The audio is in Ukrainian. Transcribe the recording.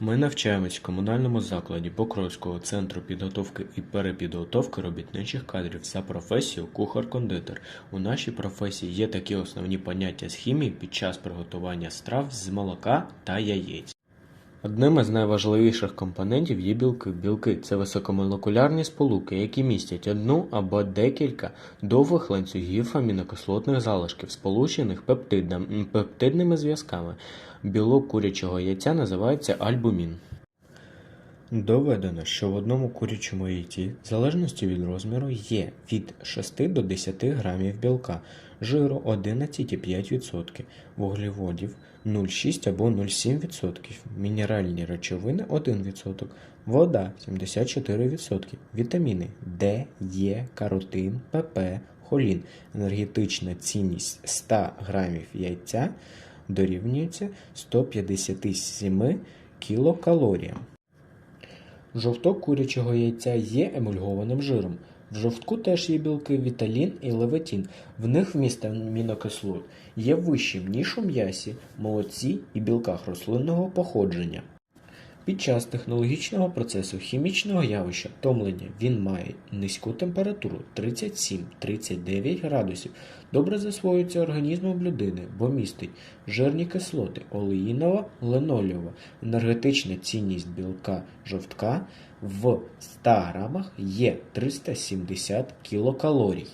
Ми навчаємось в комунальному закладі Покровського центру підготовки і перепідготовки робітничих кадрів за професією кухар-кондитер. У нашій професії є такі основні поняття з хімії під час приготування страв з молока та яєць. Одним із найважливіших компонентів є білки. Білки це високомолекулярні сполуки, які містять одну або декілька довгих ланцюгів амінокислотних залишків, сполучених пептидами пептидними зв'язками. Білок курячого яйця називається альбумін. Доведено, що в одному курячому яйці, в залежності від розміру, є від 6 до 10 грамів білка, жиру 11,5%, вуглеводів 0,6 або 0,7%, мінеральні речовини 1%, вода 74%, вітаміни Д, Е, каротин, ПП, холін. Енергетична цінність 100 грамів яйця дорівнюється 157 кілокалоріям. Жовток курячого яйця є емульгованим жиром. В жовтку теж є білки віталін і леватін. В них вміст амінокислот є вищим, ніж у м'ясі, молоці і білках рослинного походження. Під час технологічного процесу хімічного явища томлення він має низьку температуру 37-39 градусів, добре засвоюється організмом людини, бо містить жирні кислоти олеїнова, линолева. Енергетична цінність білка жовтка в 100 грамах є 370 кілокалорій.